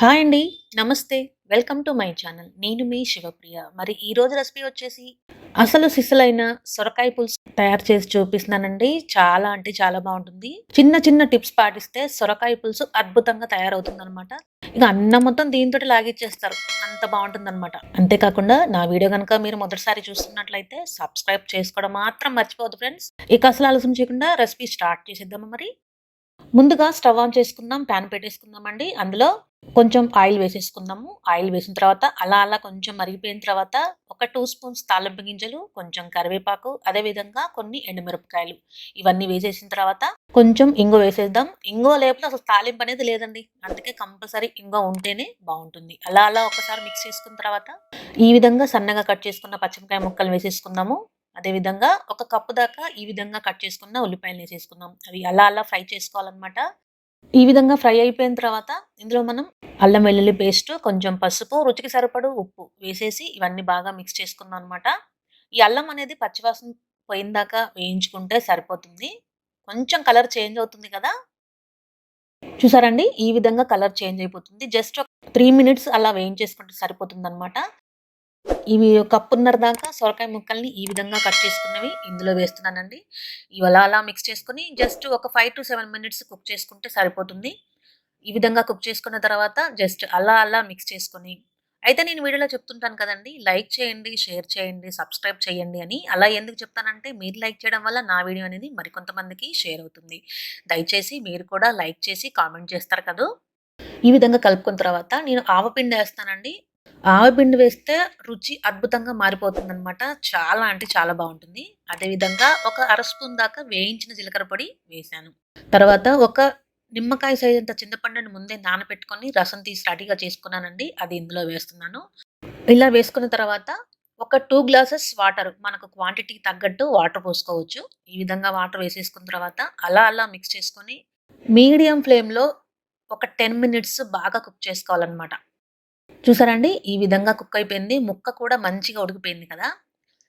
Hi అండి. నమస్తే. Welcome to my channel. నేను మీ శివప్రియ. మరి ఈరోజు రెసిపీ వచ్చేసి అసలు సిసలైన సొరకాయ పులుసు తయారు చేసి చూపిస్తున్నానండి. చాలా అంటే చాలా బావుంటుంది. చిన్న చిన్న టిప్స్ పాటిస్తే సొరకాయ పులుసు అద్భుతంగా తయారవుతుందనమాట. ఇక అన్నం మొత్తం దీనితోటి లాగిచ్చేస్తారు. అంత బావుంటుందనమాట. అంతేకాకుండా నా వీడియో గనుక మీరు మొదటిసారి చూస్తున్నట్లయితే సబ్స్క్రైబ్ చేసుకోవడం మాత్రం మర్చిపోవద్దు ఫ్రెండ్స్. ఇక అసలు ఆలస్యం చేయకుండా రెసిపీ స్టార్ట్ చేసేద్దామా మరి? ముందుగా స్టవ్ ఆన్ చేసుకుందాం. పాన్ పెట్టేసుకుందామండి. అందులో కొంచెం ఆయిల్ వేసేసుకుందాము. ఆయిల్ వేసిన తర్వాత అలా అలా కొంచెం మరిగిపోయిన తర్వాత ఒక టూ స్పూన్స్ తాలింపు గింజలు, కొంచెం కరివేపాకు, అదే విధంగా కొన్ని ఎండుమిరపకాయలు ఇవన్నీ వేసేసిన తర్వాత కొంచెం ఇంగు వేసేద్దాం. ఇంగో లేపు అసలు తాలింపు అనేది లేదండి. అందుకే కంపల్సరీ ఇంగో ఉంటేనే బాగుంటుంది అలా అలా ఒకసారి మిక్స్ చేసుకున్న తర్వాత ఈ విధంగా సన్నగా కట్ చేసుకున్న పచ్చిమకాయ ముక్కలు వేసేసుకుందాము. అదేవిధంగా ఒక కప్పు దాకా ఈ విధంగా కట్ చేసుకున్న ఉల్లిపాయలు వేసేసుకుందాం. అవి అలా అలా ఫ్రై చేసుకోవాలనమాట. ఈ విధంగా ఫ్రై అయిపోయిన తర్వాత ఇందులో మనం అల్లం వెల్లుల్లి పేస్ట్, కొంచెం పసుపు, రుచికి సరిపడు ఉప్పు వేసేసి ఇవన్నీ బాగా మిక్స్ చేసుకున్నాం అనమాట. ఈ అల్లం అనేది పచ్చివాసన పోయిందాకా వేయించుకుంటే సరిపోతుంది. కొంచెం కలర్ చేంజ్ అవుతుంది కదా! చూసారండి? ఈ విధంగా కలర్ చేంజ్ అయిపోతుంది. జస్ట్ ఒక త్రీ మినిట్స్ అలా వేయించేసుకుంటే సరిపోతుంది అనమాట ఇవి కప్పున్నర దాకా సొరకాయ ముక్కల్ని ఈ విధంగా కట్ చేసుకున్నవి ఇందులో వేస్తున్నానండి. ఇవి అలా అలా మిక్స్ చేసుకుని జస్ట్ ఒక 5-7 మినిట్స్ కుక్ చేసుకుంటే సరిపోతుంది. ఈ విధంగా కుక్ చేసుకున్న తర్వాత జస్ట్ అలా అలా మిక్స్ చేసుకొని అయితే నేను వీడియోలో చెప్తుంటాను కదండి లైక్ చేయండి, షేర్ చేయండి, సబ్స్క్రైబ్ చేయండి అని. అలా ఎందుకు చెప్తానంటే మీరు లైక్ చేయడం వల్ల నా వీడియో అనేది మరికొంతమందికి షేర్ అవుతుంది. దయచేసి మీరు కూడా లైక్ చేసి కామెంట్ చేస్తారు కదా ఈ విధంగా కలుపుకున్న తర్వాత నేను ఆవపిండి వేస్తానండి ఏస్తానండి. ఆవపిండి వేస్తే రుచి అద్భుతంగా మారిపోతుందనమాట. చాలా అంటే చాలా బాగుంటుంది అదే విధంగా ఒక అర స్పూన్ దాకా వేయించిన జీలకర్ర పొడి వేశాను. తర్వాత ఒక నిమ్మకాయ సైజంత చింతపండుని ముందే నానబెట్టుకొని రసం తీసి రెడీగా చేసుకున్నానండి. అది ఇందులో వేస్తున్నాను. ఇలా వేసుకున్న తర్వాత ఒక టూ గ్లాసెస్ వాటర్ మనకు క్వాంటిటీకి తగ్గట్టు వాటర్ పోసుకోవచ్చు. ఈ విధంగా వాటర్ వేసేసుకున్న తర్వాత అలా అలా మిక్స్ చేసుకొని మీడియం ఫ్లేమ్‌లో ఒక 10 మినిట్స్ బాగా కుక్ చేసుకోవాలన్నమాట చూసారండి? ఈ విధంగా కుక్ అయిపోయింది. ముక్క కూడా మంచిగా ఉడికిపోయింది కదా!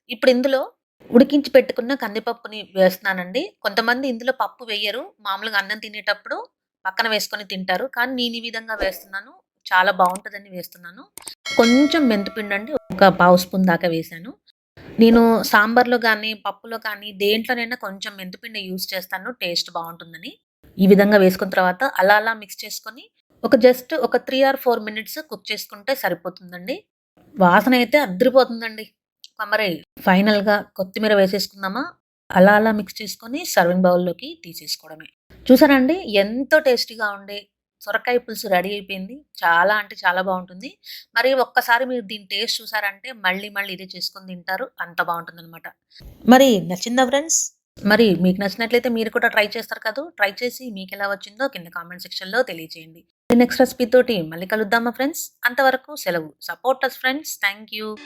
ఇప్పుడు ఇందులో ఉడికించి పెట్టుకున్న కందిపప్పుని వేస్తున్నానండి. కొంతమంది ఇందులో పప్పు వేయరు. మామూలుగా అన్నం తినేటప్పుడు పక్కన వేసుకొని తింటారు. కానీ నేను ఈ విధంగా వేస్తున్నాను. చాలా బాగుంటుందని వేస్తున్నాను. కొంచెం మెంతిపిండండి. ఒక పావు స్పూన్ దాకా వేశాను. నేను సాంబార్‌లో కానీ పప్పులో కానీ దేంట్లోనైనా కొంచెం మెంతిపిండి యూజ్ చేస్తాను. టేస్ట్ బాగుంటుందని ఈ విధంగా వేసుకున్న తర్వాత అలా అలా మిక్స్ చేసుకొని ఒక జస్ట్ ఒక three or four minutes cook చేసుకుంటే సరిపోతుందండి. వాసన అయితే అద్దరిపోతుందండి మరి ఫైనల్‌గా కొత్తిమీర వేసేసుకుందామా? అలా అలా మిక్స్ చేసుకొని సర్వింగ్ బౌల్‌లోకి తీసేసుకోవడమే. చూసారండి? ఎంతో టేస్టీగా ఉండే సొరకాయ పులుసు రెడీ అయిపోయింది. చాలా అంటే చాలా బాగుంటుంది మరి ఒక్కసారి మీరు దీని టేస్ట్ చూసారంటే మళ్ళీ మళ్ళీ ఇదే చేసుకొని తింటారు. అంత బావుంటుందనమాట. మరి నచ్చిందా ఫ్రెండ్స్? మరి మీకు నచ్చినట్లయితే మీరు కూడా ట్రై చేస్తారు కదా ట్రై చేసి మీకు ఎలా వచ్చిందో కింద కామెంట్ సెక్షన్‌లో తెలియజేయండి. నెక్స్ట్ రెసిపీతోటి మళ్ళీ కలుద్దామా ఫ్రెండ్స్? అంతవరకు సెలవు. Support us friends. Thank you.